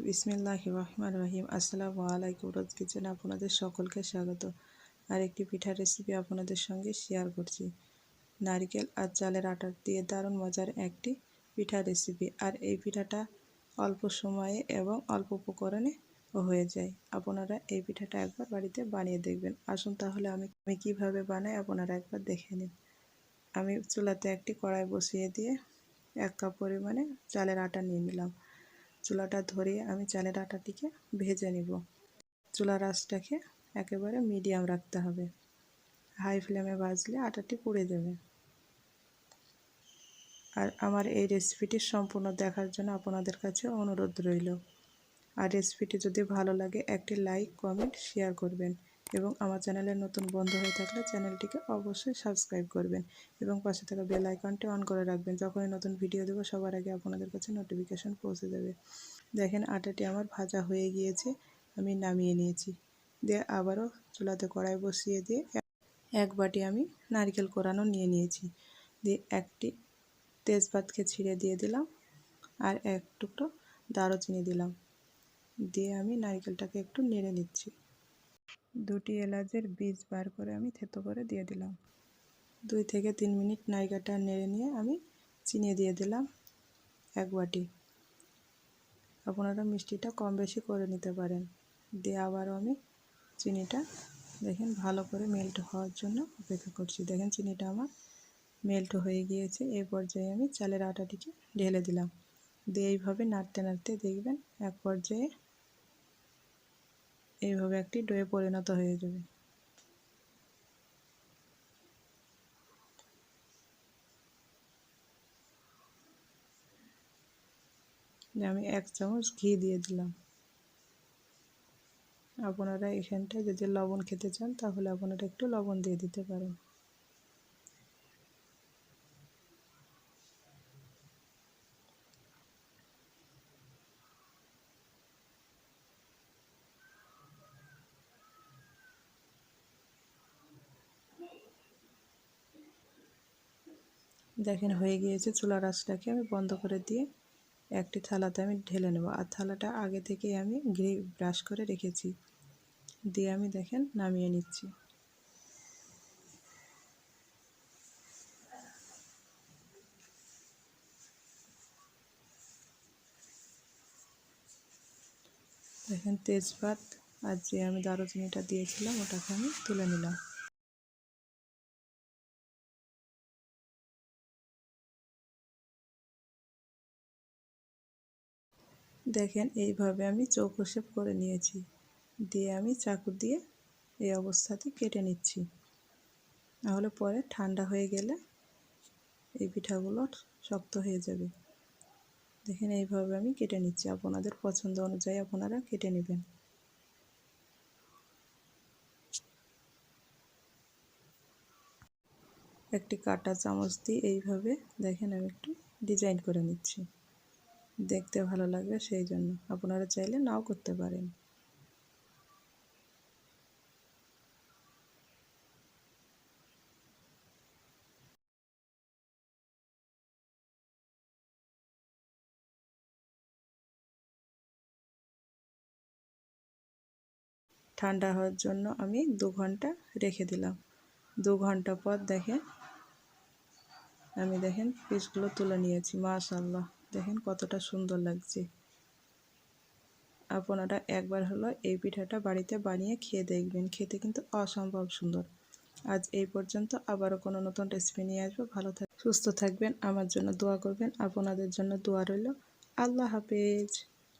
বিসমিল্লাহ রহমান রহিম আসসালামু আলাইকুম রোজ কিচেন আপনাদের সকলকে স্বাগত। আর একটি পিঠার রেসিপি আপনাদের সঙ্গে শেয়ার করছি। নারকেল আর চালের আটার দিয়ে দারুণ মজার একটি পিঠা রেসিপি আর এই পিঠাটা অল্প সময়ে এবং অল্প উপকরণে হয়ে যায়। আপনারা এই পিঠাটা একবার বাড়িতে বানিয়ে দেখবেন। আসুন তাহলে আমি আমি কীভাবে বানাই আপনারা একবার দেখে নিন। আমি চুলাতে একটি কড়াই বসিয়ে দিয়ে এক কাপ পরিমাণে চালের আটা নিয়ে নিলাম। চুলাটা ধরে আমি চালের আটাটিকে ভেজে নিব। চুলার আঁচটাকে একেবারে মিডিয়াম রাখতে হবে। হাই ফ্লেমে ভাজলে আটাটি পুড়ে দেবে আর আমার এই রেসিপিটি সম্পূর্ণ দেখার জন্য আপনাদের কাছে অনুরোধ রইল। আর রেসিপিটি যদি ভালো লাগে একটি লাইক, কমেন্ট, শেয়ার করবেন। এবং আমার চ্যানেলের নতুন বন্ধু হয়ে থাকলে চ্যানেলটিকে অবশ্যই সাবস্ক্রাইব করবেন এবং পাশে থাকা বেল আইকনটি অন করে রাখবেন। যখনই নতুন ভিডিও দেবো, সবার আগে আপনাদের কাছে নোটিফিকেশান পৌঁছে যাবে। দেখেন, আটাটি আমার ভাজা হয়ে গিয়েছে, আমি নামিয়ে নিয়েছি। দিয়ে আবারও চুলাতে কড়াই বসিয়ে দিয়ে এক বাটি আমি নারকেল কোরানো নিয়ে নিয়েছি। দিয়ে একটি তেজপাতকে ছিঁড়ে দিয়ে দিলাম আর এক টুকরো দারুচিনি দিলাম। দিয়ে আমি নারকেলটাকে একটু নেড়ে নিচ্ছি। দুটি এলাচের বীজ বার করে আমি থেতো করে দিয়ে দিলাম। দুই থেকে তিন মিনিট নাইকাটা নেড়ে নিয়ে আমি চিনি দিয়ে দিলাম এক বাটি। আপনারা মিষ্টিটা কম বেশি করে নিতে পারেন। দিয়ে আবারও আমি চিনিটা দেখেন ভালো করে মেল্ট হওয়ার জন্য অপেক্ষা করছি। দেখেন চিনিটা আমার মেল্ট হয়ে গিয়েছে। এই পর্যায়ে আমি চালের আটাটিকে ঢেলে দিলাম। দিয়ে এইভাবে নাড়তে নাড়তে দেখবেন এক পর্যায়ে এইভাবে একটি ডোয়ে পরিণত হয়ে যাবে। আমি এক চামচ ঘি দিয়ে দিলাম। আপনারা এখানটায় যদি লবণ খেতে চান, তাহলে আপনারা একটু লবণ দিয়ে দিতে পারেন। দেখেন হয়ে গিয়েছে চুলার আঁচটাকে আমি বন্ধ করে দিয়ে একটি থালাতে আমি ঢেলে নেব। আর থালাটা আগে থেকেই আমি ঘি ব্রাশ করে রেখেছি। দিয়ে আমি দেখেন নামিয়ে নিচ্ছি। দেখেন তেজপাত আর যে আমি দারুচিনিটা দিয়েছিলাম, ওটাকে আমি তুলে নিলাম। দেখেন, এইভাবে আমি চৌকো শেপ করে নিয়েছি। দিয়ে আমি চাকু দিয়ে এই অবস্থাতে কেটে নিচ্ছি। নাহলে পরে ঠান্ডা হয়ে গেলে এই পিঠাগুলো শক্ত হয়ে যাবে। দেখেন, এইভাবে আমি কেটে নিচ্ছি। আপনাদের পছন্দ অনুযায়ী আপনারা কেটে নেবেন। একটি কাটা চামচ দিয়ে এইভাবে দেখেন, আমি একটু ডিজাইন করে নিচ্ছি। দেখতে ভালো লাগবে, সেই জন্য। আপনারা চাইলে নাও করতে পারেন। ঠান্ডা হওয়ার জন্য আমি দু ঘণ্টা রেখে দিলাম। দু ঘণ্টা পর দেখেন, আমি দেখেন পিসগুলো তুলে নিয়েছি মাশাল্লাহ দেখেন কতটা সুন্দর লাগছে। আপনারা একবার হলো এই পিঠাটা বাড়িতে বানিয়ে খেয়ে দেখবেন। খেতে কিন্তু অসম্ভব সুন্দর। আজ এই পর্যন্ত আবারও কোনো নতুন রেসিপি নিয়ে আসব। ভালো থাক সুস্থ থাকবেন। আমার জন্য দোয়া করবেন। আপনাদের জন্য দোয়া রইল। আল্লাহ হাফেজ।